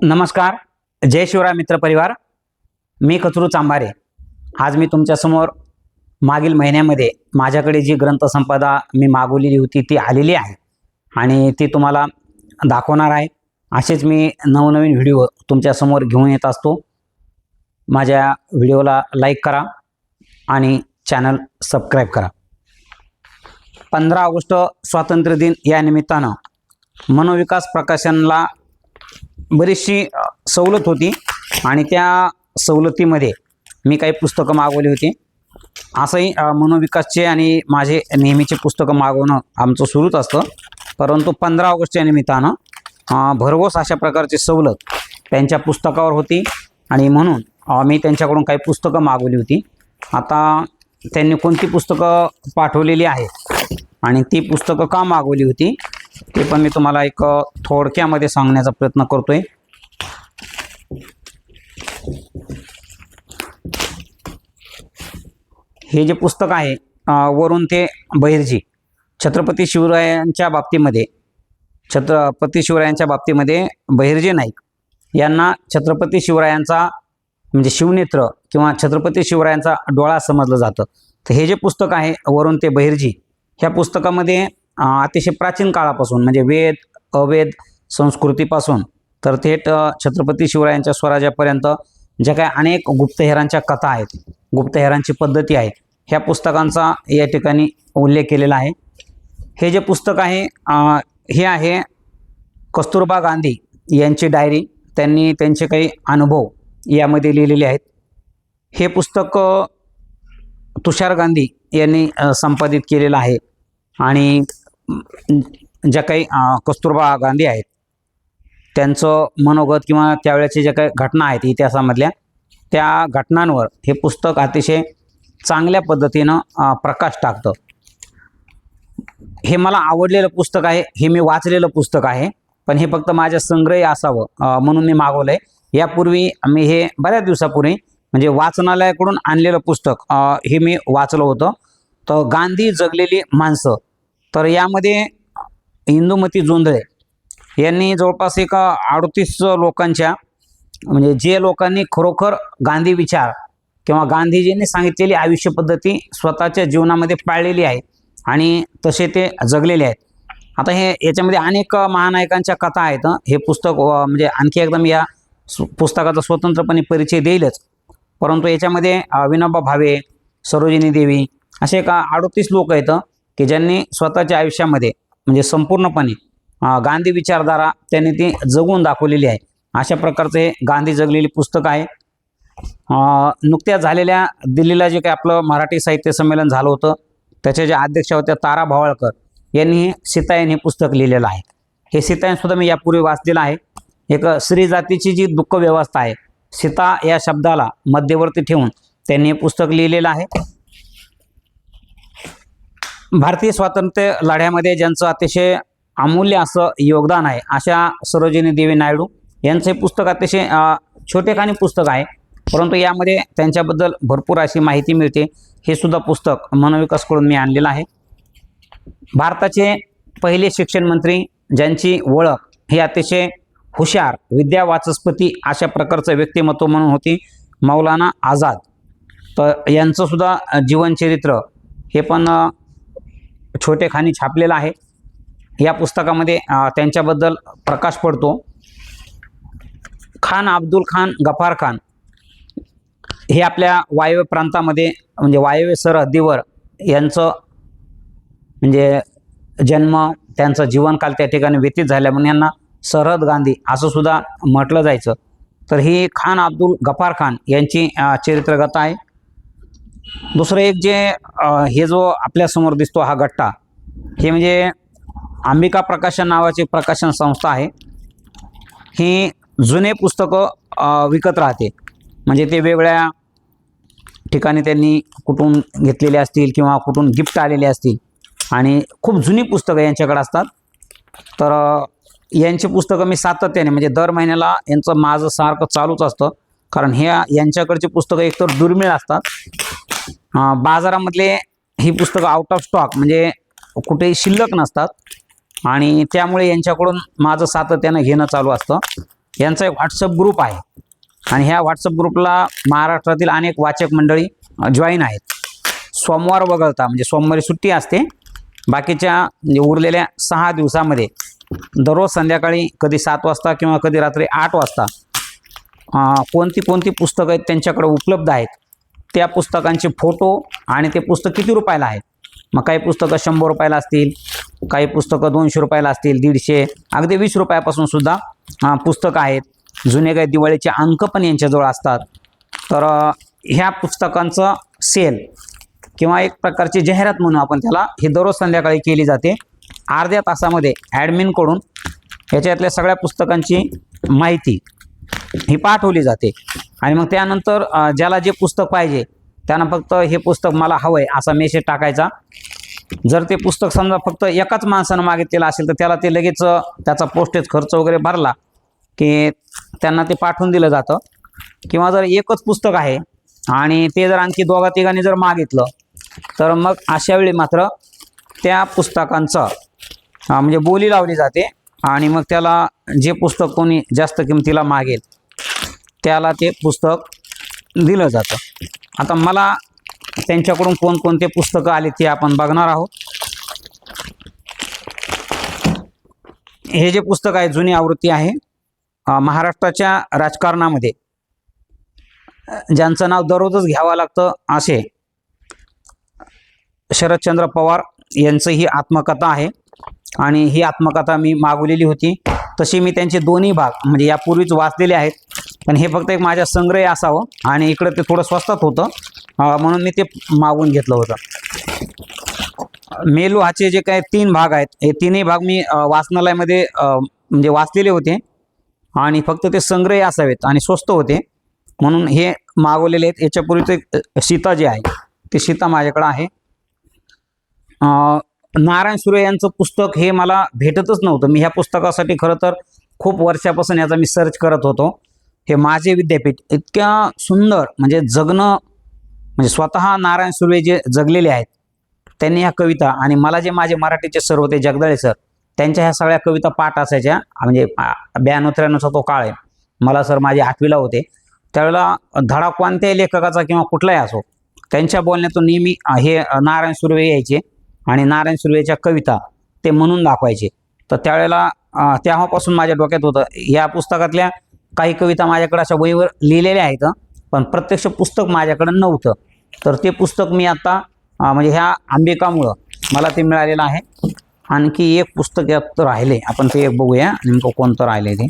नमस्कार. जय शिवराय मित्र परिवार. मी कचरू चांभारे आज मी तुमच्यासमोर मागील महिन्यामध्ये माझ्याकडे जी ग्रंथसंपदा मी मागवलेली होती ती आलेली आहे आणि ती तुम्हाला दाखवणार आहे. असेच मी नवनवीन व्हिडिओ तुमच्यासमोर घेऊन येत असतो. माझ्या व्हिडिओला लाईक करा आणि चॅनल सबस्क्राईब करा. पंधरा ऑगस्ट स्वातंत्र्य दिन या निमित्तानं मनोविकास प्रकाशनला बरीचशी सवलत होती आणि त्या सवलतीमध्ये मी काही पुस्तकं मागवली होती. असंही मनोविकासचे आणि माझे नेहमीचे पुस्तकं मागवणं आमचं सुरूच असतं. परंतु पंधरा ऑगस्टच्या निमित्तानं भरघोस अशा प्रकारची सवलत त्यांच्या पुस्तकावर होती आणि म्हणून मी त्यांच्याकडून काही पुस्तकं मागवली होती. आता त्यांनी कोणती पुस्तकं पाठवलेली आहेत आणि ती पुस्तकं का मागवली होती? ते पण मी तुम्हाला एक थोडक्यामध्ये सांगण्याचा प्रयत्न करतोय. हे जे पुस्तक आहे वरून ते बहिर्जी छत्रपती शिवरायांच्या बाबतीमध्ये छत्रपती शिवरायांच्या बाबतीमध्ये बहिर्जी नाईक यांना छत्रपती शिवरायांचा म्हणजे शिवनेत्र किंवा छत्रपती शिवरायांचा डोळा समजलं जातं. तर हे जे पुस्तक आहे वरून ते बहिर्जी ह्या पुस्तकामध्ये अतिशय प्राचीन काळापासून म्हणजे वेद अवेद संस्कृतीपासून. तर थेट छत्रपती शिवरायांच्या स्वराज्यापर्यंत ज्या काही अनेक गुप्तहेरांच्या कथा आहेत गुप्तहेरांची पद्धती आहे ह्या पुस्तकांचा या ठिकाणी उल्लेख केलेला आहे. हे जे पुस्तक आहे हे आहे कस्तुरबा गांधी यांची डायरी. त्यांनी त्यांचे काही अनुभव यामध्ये लिहिलेले आहेत. हे पुस्तक तुषार गांधी यांनी संपादित केलेलं आहे. आणि ज्या काही कस्तुरबा गांधी आहेत त्यांचं मनोगत किंवा त्यावेळेच्या ज्या काही घटना आहेत इतिहासामधल्या त्या घटनांवर हे पुस्तक अतिशय चांगल्या पद्धतीनं प्रकाश टाकतं. हे मला आवडलेलं पुस्तक आहे हे मी वाचलेलं पुस्तक आहे पण हे फक्त माझ्या संग्रही असावं म्हणून मी मागवलं आहे यापूर्वी मी हे बऱ्याच दिवसापूर्वी म्हणजे वाचनालयाकडून आणलेलं पुस्तक हे मी वाचलं होतं. तर गांधी जगलेली माणसं तर यामध्ये हिंदुमती जोंधळे यांनी जवळपास एक अडतीस लोकांच्या म्हणजे जे लोकांनी खरोखर गांधी विचार किंवा गांधीजींनी सांगितलेली आयुष्य पद्धती स्वतःच्या जीवनामध्ये पाळलेली आहे आणि तसे ते जगलेले आहेत. आता हे याच्यामध्ये अनेक महानायकांच्या कथा आहेत. हे पुस्तक म्हणजे आणखी एकदम या पुस्तकाचा स्वतंत्रपणे परिचय देईलच. परंतु याच्यामध्ये विनोबा भावे सरोजिनी देवी असे एक अडतीस लोक आहेत. की ज्यांनी स्वतःच्या आयुष्यामध्ये म्हणजे संपूर्णपणे गांधी विचारधारा त्यांनी ती जगून दाखवलेली आहे. अशा प्रकारचं हे गांधी जगलेली पुस्तक आहे. नुकत्याच झालेल्या दिल्लीला जे काही आपलं मराठी साहित्य संमेलन झालं होतं त्याच्या ज्या अध्यक्षा होत्या तारा भावळकर यांनी सीतायन हे पुस्तक लिहिलेलं आहे. हे सीतायनसुद्धा मी यापूर्वी वाचलेलं आहे. एक स्त्री जातीची जी दुःख व्यवस्था आहे सीता या शब्दाला मध्यवर्ती ठेवून त्यांनी हे पुस्तक लिहिलेलं आहे. भारतीय स्वातंत्र्य लढ्यामध्ये ज्यांचं अतिशय अमूल्य असं योगदान आहे अशा सरोजिनी देवी नायडू यांचं हे पुस्तक अतिशय छोटेखानी पुस्तक आहे. परंतु यामध्ये त्यांच्याबद्दल भरपूर अशी माहिती मिळते. हे सुद्धा पुस्तक मनोविकासकडून मी आणलेलं आहे. भारताचे पहिले शिक्षण मंत्री ज्यांची ओळख हे अतिशय हुशार विद्या वाचस्पती अशा प्रकारचं व्यक्तिमत्व म्हणून होती मौलाना आझाद. तर यांचंसुद्धा जीवनचरित्र हे पण छोटे छोटेखानी छापलेलं आहे. या पुस्तकामध्ये त्यांच्याबद्दल प्रकाश पडतो. खान अब्दुल खान गफार खान हे आपल्या वायव्य प्रांतामध्ये म्हणजे वायव्य सरहद्दीवर यांचं म्हणजे जन्म त्यांचं जीवनकाल त्या ठिकाणी व्यतीत झाल्यामुळे यांना सरहद गांधी असं सुद्धा म्हटलं जायचं. तर ही खान अब्दुल गफार खान यांची चरित्रगत आहे. दुसरं एक जे हे जो आपल्यासमोर दिसतो हा गट्टा हे म्हणजे अंबिका प्रकाशन नावाची प्रकाशन संस्था आहे. ही जुने पुस्तकं विकत राहते. म्हणजे ते वेगवेगळ्या ठिकाणी त्यांनी कुठून घेतलेले असतील किंवा कुठून गिफ्ट आलेले असतील. आणि खूप जुनी पुस्तकं यांच्याकडे असतात. तर यांची पुस्तकं मी सातत्याने म्हणजे दर महिन्याला यांचं माझं सारखं चालूच असतं. कारण हे यांच्याकडची पुस्तकं एकतर दुर्मिळ असतात. बाजारामधले ही पुस्तकं आउट ऑफ स्टॉक म्हणजे कुठेही शिल्लक नसतात. आणि त्यामुळे यांच्याकडून माझं सातत्यानं घेणं चालू असतं. यांचा एक व्हॉट्सअप ग्रुप आहे. आणि ह्या व्हॉट्सअप ग्रुपला महाराष्ट्रातील अनेक वाचक मंडळी जॉईन आहेत. सोमवार वगळता म्हणजे सोमवारी सुट्टी असते. बाकीच्या म्हणजे उरलेल्या सहा दिवसामध्ये दररोज संध्याकाळी कधी सात वाजता किंवा कधी रात्री आठ वाजता कोणती कोणती पुस्तकं आहेत त्यांच्याकडे उपलब्ध आहेत त्या पुस्तकांचे फोटो आणि ते पुस्तक किती रुपयाला आहेत मग काही पुस्तकं शंभर रुपयाला असतील काही पुस्तकं दोनशे रुपयाला असतील दीडशे अगदी वीस रुपयापासून सुद्धा पुस्तकं आहेत. जुने काही दिवाळीचे अंक पण यांच्याजवळ असतात. तर ह्या पुस्तकांचं सेल किंवा एक प्रकारची जाहिरात म्हणून आपण त्याला ही दररोज संध्याकाळी केली जाते. अर्ध्या तासामध्ये ॲडमिनकडून ह्याच्यातल्या सगळ्या पुस्तकांची माहिती ही पाठवली जाते. आणि मग त्यानंतर ज्याला जे पुस्तक पाहिजे त्यानं फक्त हे पुस्तक मला हवं आहे असा मेसेज टाकायचा. जर ते पुस्तक समजा फक्त एकाच माणसानं मागितलेलं असेल तर त्याला ते लगेच त्याचा पोस्टेज खर्च वगैरे भरला की त्यांना ते पाठवून दिलं जातं. किंवा जर एकच पुस्तक आहे आणि ते जर आणखी दोघा तिघांनी जर मागितलं तर मग अशा वेळी मात्र त्या पुस्तकांचं म्हणजे बोली लावली जाते आणि मग त्याला जे पुस्तक कोणी जास्त किमतीला मागेल त्याला ते पुस्तक दिलं जातं. आता मला त्यांच्याकडून कोणकोणते पुस्तकं आले ते आपण बघणार आहोत. हे जे पुस्तक आहे जुनी आवृत्ती आहे महाराष्ट्राच्या राजकारणामध्ये ज्यांचं नाव दररोजच घ्यावं लागतं असे शरदचंद्र पवार यांचं ही आत्मकथा आहे. आणि ही आत्मकथा मी मागवलेली होती. तशी मी त्यांचे दोन्ही भाग म्हणजे यापूर्वीच वाचलेले आहेत. पण हे फक्त एक माझ्या संग्रह असावं आणि इकडं ते थोडं स्वस्तात होतं. म्हणून मी ते मागवून घेतलं होतं. मेलू हाचे जे काही तीन भाग आहेत हे तीनही भाग मी वाचनालयामध्ये म्हणजे वाचलेले होते. आणि फक्त ते संग्रह असावेत आणि स्वस्त होते. म्हणून हे मागवलेले आहेत. याच्यापूर्वीचं ते सीता जे आहे ते सीता माझ्याकडं आहे. नारायण सुरे यांचं पुस्तक हे मला भेटतच नव्हतं. मी ह्या पुस्तकासाठी खरं तर खूप वर्षापासून याचा मी सर्च करत होतो. हे माझे विद्यापीठ इतक्या सुंदर म्हणजे जगणं म्हणजे स्वतः नारायण सुर्वे जे जगलेले आहेत त्यांनी ह्या कविता आणि मला जे माझे मराठीचे सर होते जगदाळे सर त्यांच्या ह्या सगळ्या कविता पाठ असायच्या. म्हणजे ब्याण्णव त्र्याण्णवचा तो काळ आहे. मला सर माझे आठवीला होते. त्यावेळेला धडा कोणत्याही लेखकाचा किंवा कुठलाही असो त्यांच्या बोलण्यातून नेहमी हे नारायण सुर्वे यायचे आणि नारायण सुर्वेच्या कविता ते म्हणून दाखवायचे. तर त्यावेळेला तेव्हापासून माझ्या डोक्यात होतं या पुस्तकातल्या काही कविता माझ्याकडे अशा वहीवर लिहिलेल्या आहेत पण प्रत्यक्ष पुस्तक माझ्याकडं नव्हतं. तर ते पुस्तक मी आता म्हणजे ह्या आंबिकामुळं मला ते मिळालेलं आहे. आणखी एक पुस्तक यात राहिले आपण ते एक बघूया नेमकं कोणतं राहिले ते.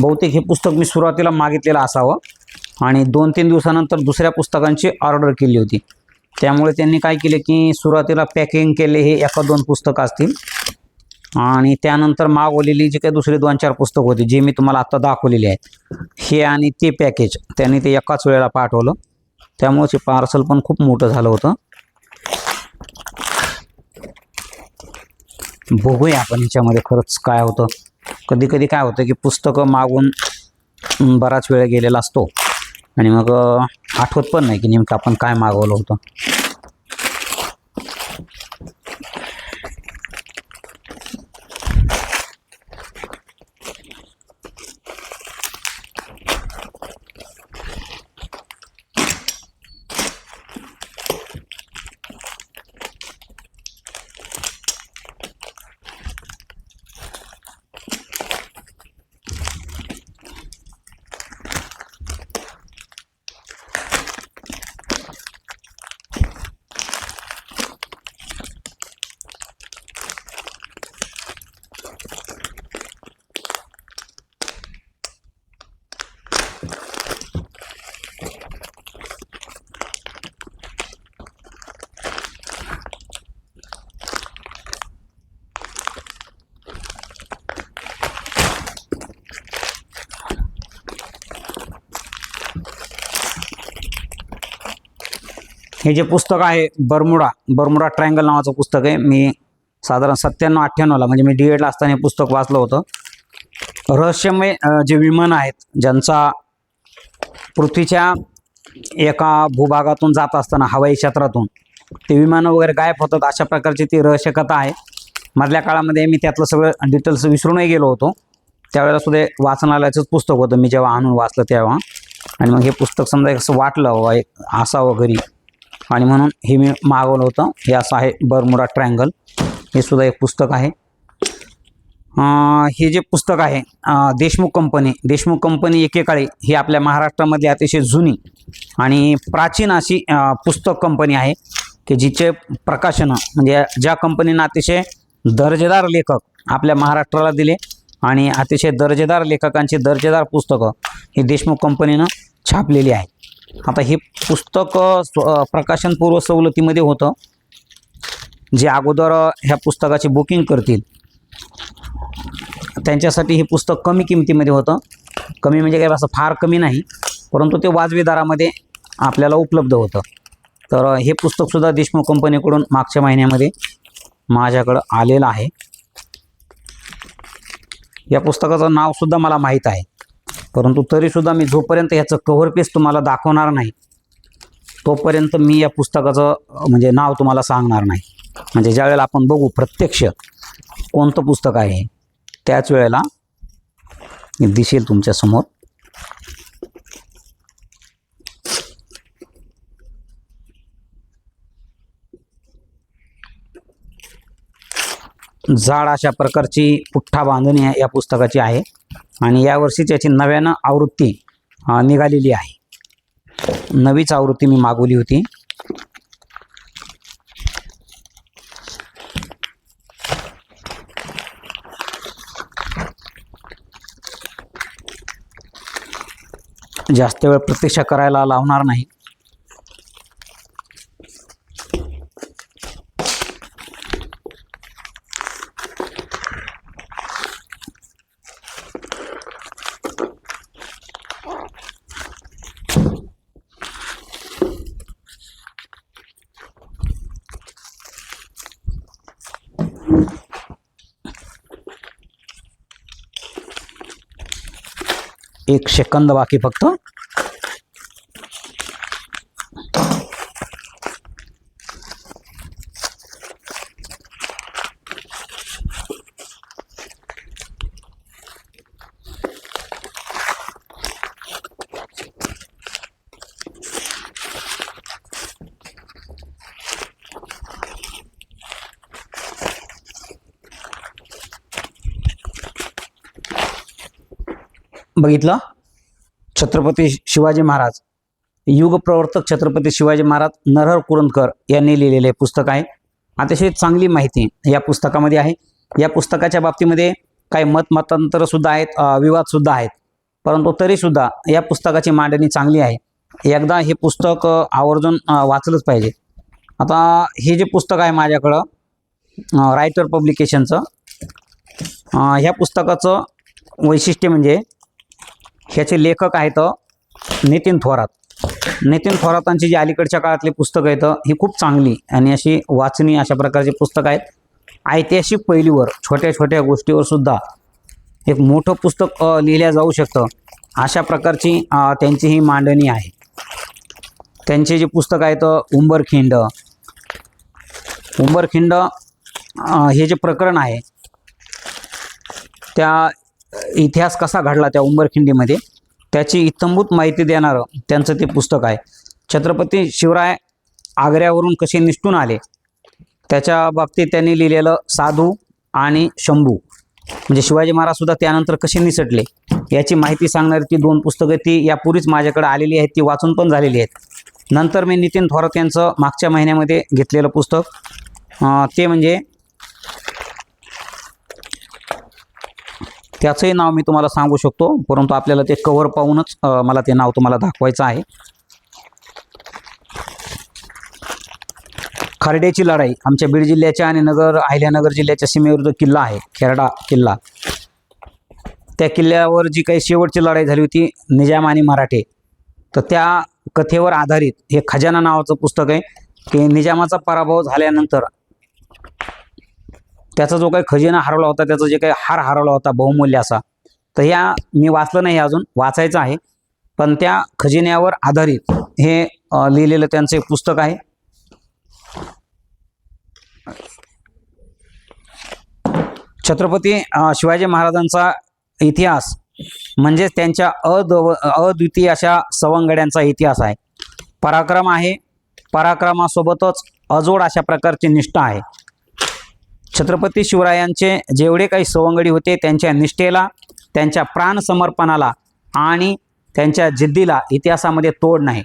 बहुतेक हे पुस्तक मी सुरुवातीला मागितलेलं असावं. आणि दोन तीन दिवसानंतर दुसऱ्या पुस्तकांची ऑर्डर केली होती. त्यामुळे त्यांनी काय केले की सुरुवातीला पॅकिंग केले हे एका दोन पुस्तकं असतील. आणि त्यानंतर मागवलेली जी काही दुसरी दोन चार पुस्तकं होती जी मी तुम्हाला आत्ता दाखवलेली आहेत हे आणि ते पॅकेज त्यांनी ते एकाच वेळेला पाठवलं. त्यामुळे ते पार्सल पण खूप मोठं झालं होतं. बघूया आपण ह्याच्यामध्ये खरंच काय होतं. कधी कधी काय होतं की पुस्तकं मागून बराच वेळ गेलेला असतो. आणि मग आठवत पण नाही की नेमकं आपण काय मागवलं होतं. हे जे पुस्तक आहे बर्मुडा बर्मुडा ट्रायंगल नावाचं पुस्तक आहे. मी साधारण सत्त्याण्णव अठ्ठ्याण्णवला म्हणजे मी डी एडला असताना हे पुस्तक वाचलं होतं. रहस्यमय जे विमान आहेत ज्यांचा पृथ्वीच्या एका भूभागातून जात असताना हवाई क्षेत्रातून ते विमानं वगैरे गायब होतात अशा प्रकारची ती रहस्यकथा आहे. मधल्या काळामध्ये मी त्यातलं सगळं डिटेल्स विसरूनही गेलो होतो. त्यावेळेला सुद्धा वाचनालयाचंच पुस्तक होतं मी जेव्हा आणून वाचलं तेव्हा. आणि मग हे पुस्तक समजा असं वाटलं बाबा एक असावं घरी. आणि म्हणून हे मी मागवलं होतं. हे असं आहे बरमुडा ट्रायंगल. हे सुद्धा एक पुस्तक आहे. हे जे पुस्तक आहे देशमुख कंपनी देशमुख कंपनी एकेकाळी ही आपल्या महाराष्ट्रामधली अतिशय जुनी आणि प्राचीन अशी पुस्तक कंपनी आहे की जिचे प्रकाशनं म्हणजे ज्या कंपनीनं अतिशय दर्जेदार लेखक आपल्या महाराष्ट्राला दिले आणि अतिशय दर्जेदार लेखकांची दर्जेदार पुस्तकं ही देशमुख कंपनीनं छापलेली आहेत. आता हे पुस्तक प्रकाशनपूर्व सवलतीमध्ये होतं. जे अगोदर ह्या पुस्तकाची बुकिंग करतील. त्यांच्यासाठी हे पुस्तक कमी किमतीमध्ये होतं. कमी म्हणजे काय असं फार कमी नाही परंतु ते वाजवी दरामध्ये आपल्याला उपलब्ध होतं. तर हे पुस्तकसुद्धा देशमुख कंपनीकडून मागच्या महिन्यामध्ये माझ्याकडं आलेलं आहे. या पुस्तकाचं नावसुद्धा मला माहीत आहे. परंतु तरीसुद्धा मी जोपर्यंत याचं कव्हर पेज तुम्हाला दाखवणार नाही तोपर्यंत मी या पुस्तकाचं म्हणजे नाव तुम्हाला सांगणार नाही. म्हणजे ज्यावेळेला आपण बघू प्रत्यक्ष कोणतं पुस्तक आहे त्याच वेळेला दिसेल तुमच्यासमोर जाड अशा प्रकारची पुठ्ठा बांधणी आहे या पुस्तकाची आहे. आणि यावर्षी त्याची नव्यानं आवृत्ती निघालेली आहे. नवीच आवृत्ती मी मागवली होती. जास्त वेळ प्रतीक्षा करायला लावणार नाही. एक सेकंद बाकी फक्त. बघितलं? छत्रपती शिवाजी महाराज. युग प्रवर्तक छत्रपती शिवाजी महाराज नरहर कुरंदकर यांनी लिहिलेले पुस्तक आहे. अतिशय चांगली माहिती या पुस्तकामध्ये आहे. या पुस्तकाच्या बाबतीमध्ये काही मतमतांतर सुद्धा आहेत विवादसुद्धा विवाद सुद्धा आहेत. परंतु तरीसुद्धा या पुस्तकाची मांडणी चांगली आहे. एकदा हे पुस्तक आवर्जून वाचलंच पाहिजे. आता हे जे पुस्तक आहे माझ्याकडं रायटर पब्लिकेशनचं ह्या पुस्तकाचं वैशिष्ट्य म्हणजे ह्याचे लेखक आहेत नितीन थोरात. नितीन थोरातांची जी अलीकडच्या काळातली पुस्तकं आहेत ही खूप चांगली आणि अशी वाचनी अशा प्रकारची पुस्तकं आहेत. ऐतिहासिक पैलूवर छोट्या छोट्या गोष्टीवर सुद्धा एक मोठं पुस्तक लिहिल्या जाऊ शकतं अशा प्रकारची त्यांची ही मांडणी आहे. त्यांचे जे पुस्तक आहेत उंबरखिंड. उंबरखिंड हे जे प्रकरण आहे त्या इतिहास कसा घडला त्या उंबरखिंडीमध्ये त्याची इत्थंभूत माहिती देणारं त्यांचं ते पुस्तक आहे. छत्रपती शिवराय आग्र्यावरून कसे निष्ठून आले त्याच्या बाबतीत त्यांनी लिहिलेलं साधू आणि शंभू म्हणजे शिवाजी महाराज सुद्धा त्यानंतर कसे निसटले याची माहिती सांगणारी ती दोन पुस्तकं ती यापूर्वीच माझ्याकडे आलेली आहेत ती वाचून पण झालेली आहेत. नंतर मी नितीन थोरात यांचं मागच्या महिन्यामध्ये घेतलेलं पुस्तक ते म्हणजे त्याचंही नाव मी तुम्हाला सांगू शकतो. परंतु आपल्याला ते कव्हर पाहूनच मला ते नाव तुम्हाला दाखवायचं आहे. खर्ड्याची लढाई आमच्या बीड जिल्ह्याच्या आणि नगर अहिल्यानगर जिल्ह्याच्या सीमेवर जो किल्ला आहे खेरडा किल्ला त्या किल्ल्यावर जी काही शेवटची लढाई झाली होती निजाम आणि मराठे तर त्या कथेवर आधारित हे खजाना नावाचं पुस्तक आहे. की निजामाचा पराभव झाल्यानंतर त्याचा जो काही खजिना हरवला होता त्याचा जे काही हार हरवला होता बहुमूल्य असा तर ह्या मी वाचलं नाही अजून वाचायचं आहे. पण त्या खजिन्यावर आधारित हे लिहिलेलं त्यांचं एक पुस्तक आहे. छत्रपती शिवाजी महाराजांचा इतिहास म्हणजेच त्यांच्या अदव अद्वितीय अशा सवंगड्यांचा इतिहास आहे. पराक्रम आहे. पराक्रमासोबतच अजोड अशा प्रकारची निष्ठा आहे. छत्रपती शिवरायांचे जेवढे काही सवंगडी होते त्यांच्या निष्ठेला त्यांच्या प्राणसमर्पणाला आणि त्यांच्या जिद्दीला इतिहासामध्ये तोड नाही.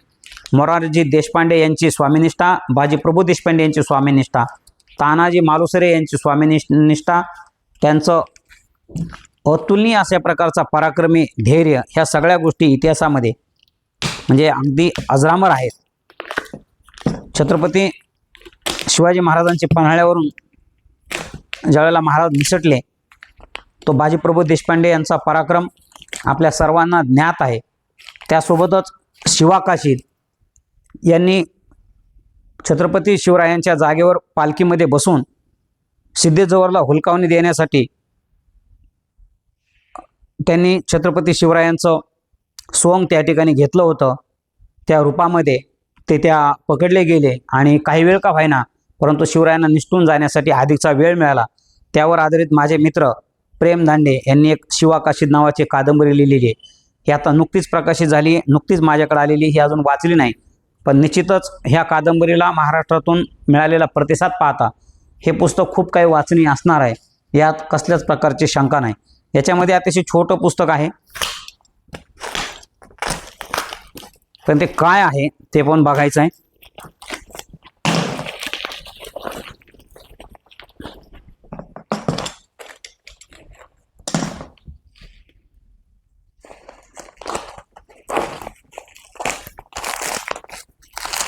मोरारजी देशपांडे यांची स्वामीनिष्ठा बाजी प्रभू देशपांडे यांची स्वामीनिष्ठा तानाजी मालुसरे यांची स्वामीनिष्ठ निष्ठा त्यांचं अतुलनीय अशा प्रकारचा पराक्रमी धैर्य ह्या सगळ्या गोष्टी इतिहासामध्ये म्हणजे अगदी अजरामर आहेत. छत्रपती शिवाजी महाराजांचे पन्हाळ्यावरून ज्यावेळेला महाराज निसटले तो बाजीप्रभू देशपांडे यांचा पराक्रम आपल्या सर्वांना ज्ञात आहे. त्यासोबतच शिवाकाशी यांनी छत्रपती शिवरायांच्या जागेवर पालखीमध्ये बसून सिद्धेजवळला हुलकावणी देण्यासाठी त्यांनी छत्रपती शिवरायांचं सोंग त्या ठिकाणी घेतलं होतं. त्या रूपामध्ये ते त्या पकडले गेले आणि काही वेळ का व्हायना परंतु शिवरायांना निष्ठून जाण्यासाठी अधिकचा वेळ मिळाला. त्यावर आधारित माझे मित्र प्रेम दांडे यांनी एक शिवाकाशीद नावाची कादंबरी लिहिलेली आहे. ही आता नुकतीच प्रकाशित झाली नुकतीच माझ्याकडे आलेली ही अजून वाचली नाही. पण निश्चितच ह्या कादंबरीला महाराष्ट्रातून मिळालेला प्रतिसाद पाहता हे पुस्तक खूप काही वाचनीय असणार आहे. यात कसल्याच प्रकारची शंका नाही. याच्यामध्ये अतिशय छोटं पुस्तक आहे. पण ते काय आहे ते पण बघायचं आहे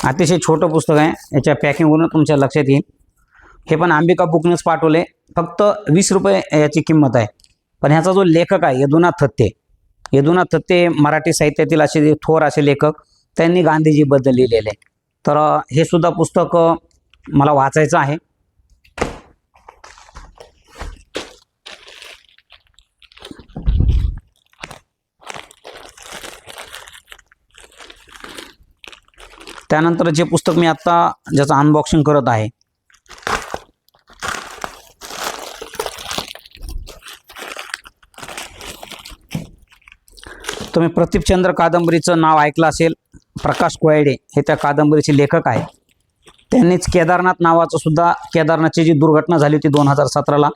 अतिशय छोटं पुस्तक आहे. याच्या पॅकिंगवरून तुमच्या लक्षात येईल. हे पण अंबिका बुकनेच पाठवले फक्त वीस रुपये याची किंमत आहे. पण ह्याचा जो लेखक आहे यदुनाथ थत्ते. यदुनाथ थत्ते मराठी साहित्यातील असे थोर असे लेखक त्यांनी गांधीजीबद्दल लिहिलेले. तर हे सुद्धा पुस्तक मला वाचायचं आहे. त्यानंतर जे पुस्तक मी आत्ता ज्याचं अनबॉक्सिंग करत आहे तुम्ही प्रतीपचंद्र कादंबरीचं नाव ऐकलं असेल प्रकाश कोयडे हे त्या कादंबरीचे लेखक आहे त्यांनीच केदारनाथ नावाचं सुद्धा केदारनाथची जी दुर्घटना झाली होती दोन हजार सतराला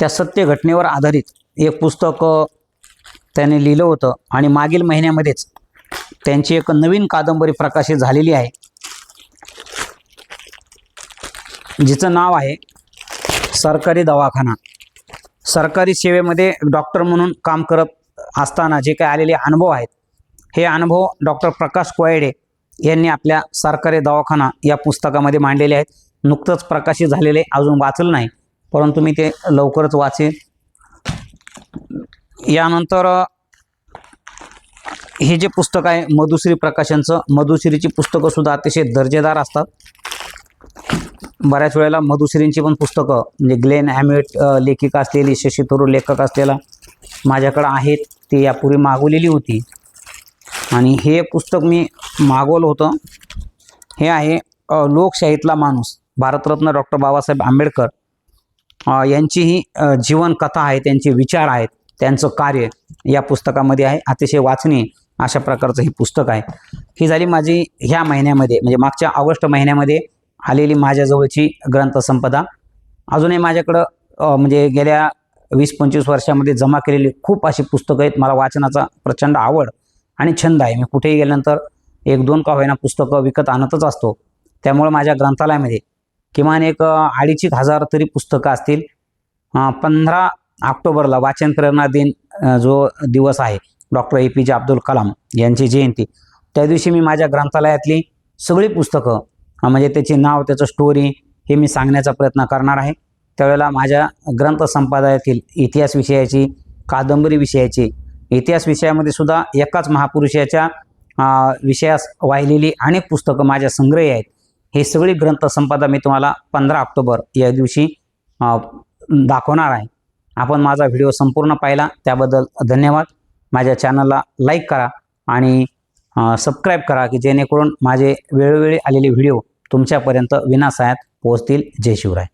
त्या सत्य घटनेवर आधारित एक पुस्तक त्याने लिहिलं होतं. आणि मागील महिन्यामध्येच त्यांची एक नवीन कादंबरी प्रकाशित झालेली आहे. जिचं नाव आहे सरकारी दवाखाना. सरकारी सेवेमध्ये डॉक्टर म्हणून काम करत असताना जे काही आलेले अनुभव आहेत हे अनुभव डॉक्टर प्रकाश कोयडे यांनी आपल्या सरकारी दवाखाना या पुस्तकामध्ये मांडलेले आहेत. नुकतंच प्रकाशित झालेले अजून वाचलं नाही परंतु मी ते लवकरच वाचेन. यानंतर हे जे पुस्तक आहे मधुश्री प्रकाशनचं मधुश्रीची पुस्तकं सुद्धा अतिशय दर्जेदार असतात. बऱ्याच वेळेला मधुश्रींची पण पुस्तकं म्हणजे ग्लेन हॅमेट लेखिका असलेली शशी थरूर लेखक असलेला माझ्याकडं आहेत ती यापूर्वी मागवलेली होती. आणि हे पुस्तक मी मागवलं होतं. हे आहे लोकशाहीतला माणूस भारतरत्न डॉक्टर बाबासाहेब आंबेडकर. यांची ही जीवनकथा आहे त्यांचे विचार आहेत त्यांचं कार्य या पुस्तकामध्ये आहे अतिशय वाचनीय. अशा प्रकारचं हे पुस्तक आहे. ही झाली माझी ह्या महिन्यामध्ये म्हणजे मागच्या ऑगस्ट महिन्यामध्ये आलेली माझ्याजवळची ग्रंथसंपदा अजूनही माझ्याकडं म्हणजे गेल्या वीस पंचवीस वर्षामध्ये जमा केलेली खूप अशी पुस्तकं आहेत. मला वाचनाचा प्रचंड आवड आणि छंद आहे. मी कुठेही गेल्यानंतर एक दोन का होईना पुस्तकं विकत आणतच असतो. त्यामुळे माझ्या ग्रंथालयामध्ये किमान एक अडीच एक हजार तरी पुस्तकं असतील. पंधरा ऑक्टोबरला वाचन प्रेरणा दिन जो दिवस आहे डॉक्टर ए पी जे अब्दुल कलाम यांची जयंती. त्या दिवशी मी माझ्या ग्रंथालयातली सगळी पुस्तकं म्हणजे त्याचे नाव त्याचं स्टोरी हे मी सांगण्याचा प्रयत्न करणार आहे. त्यावेळेला माझ्या ग्रंथसंपादयातील इतिहास विषयाची कादंबरी विषयाची इतिहास विषयामध्ये सुद्धा एकाच महापुरुषाच्या विषयास वाहिलेली अनेक पुस्तकं माझ्या संग्रही आहेत. हे सगळी ग्रंथसंपादा मी तुम्हाला पंधरा ऑक्टोबर या दिवशी दाखवणार आहे. आपण माझा व्हिडिओ संपूर्ण पाहिला त्याबद्दल धन्यवाद. माझ्या चॅनलला लाईक करा आणि सबस्क्राईब करा की जेणेकरून माझे वेळोवेळी आलेले व्हिडिओ तुमच्यापर्यंत विनासायात पोहोचतील. जय शिवराय.